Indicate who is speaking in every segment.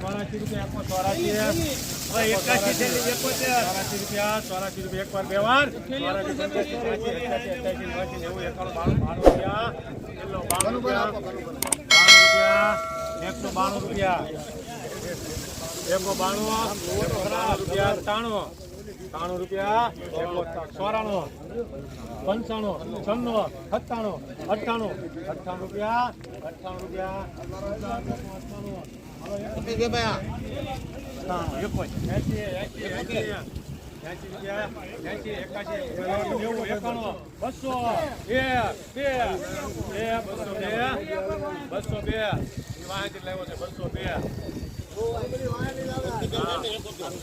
Speaker 1: ચોરાસી રૂપિયા એકો એકાસી વાર બે વાર. એકાણું બાણું રૂપિયા. બાણું રૂપિયા. બાણું રૂપિયા. એકસો બાણું રૂપિયા. એકો બાણું એકો રૂપિયા ત્રાણું ત્રાણું રૂપિયા. એકો ચોરાણું પંચાણું છન્નું સત્તાણું અઠ્ઠાણું અઠ્ઠાણું રૂપિયા. બસો, બે, બે, બસો બે, બસો બે. ઈ વાંહેથી છે, બસો બે.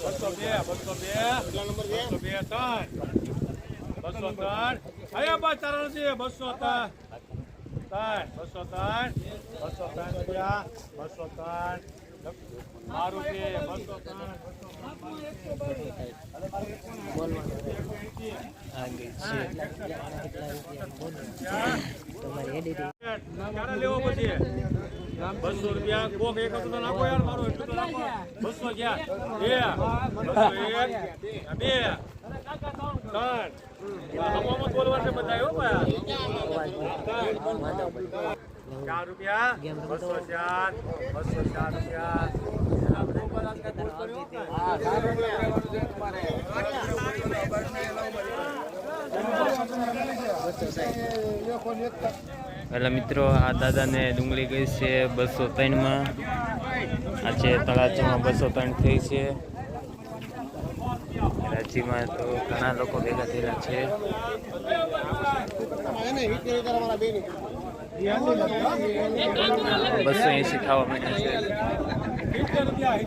Speaker 1: બસો બે, બસો બે, બસો બે, ત્રણ. બસો ત્રણ. અહીંયા બસ તારા છે બસો ત્રણ. ત્રણ બસો ત્રણ બસો ત્રણ રૂપિયા બસો ત્રણ મારું છે બસો ત્રણ બસો રૂપિયા. કોક એક તો નાખો યાર મારો, એટલું તો નાખો. બસો ગયા. બે. બે ત્રણ હવામાં બોલવા છે બધા હો ભાઈ ચાર
Speaker 2: એટલે મિત્રો, આ દાદાને ડુંગળી ગઈ છે બસો ત્રણમાં આ છે તળાજામાં બસો ત્રણ થઈ છે. રાજ્યમાં તો ઘણા લોકો ભેગા થયેલા છે. બસો એસી ખાવા મળ્યા છે.
Speaker 1: રૂપિયા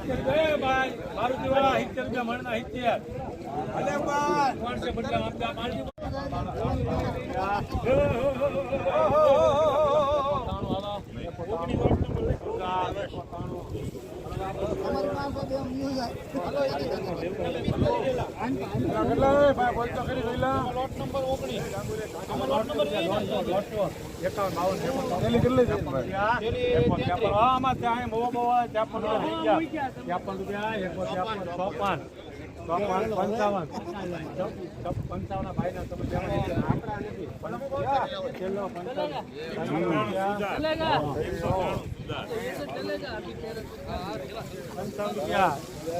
Speaker 1: ત્યાપન રૂપિયા એકસો ચોપન ચોપન પંચાવન પંચાવન ભાઈ લેવા નથી. છેલ્લો પંચાવન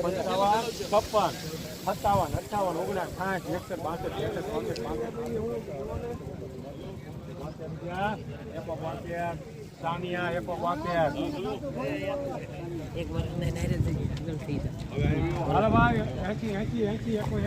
Speaker 1: પંચાવન છપ્પન સત્તાવન અઠાવન ઓગણસાઠ સાઠ એકસઠ બાસઠ ત્રેસઠ ચોસઠ પાંસઠ એકો સાનિયા એકો બોતેર
Speaker 3: એક વાર ડાયરેક્ટ થઈ જાય
Speaker 1: હાલો ભાઈ એસી એસી એસી એકો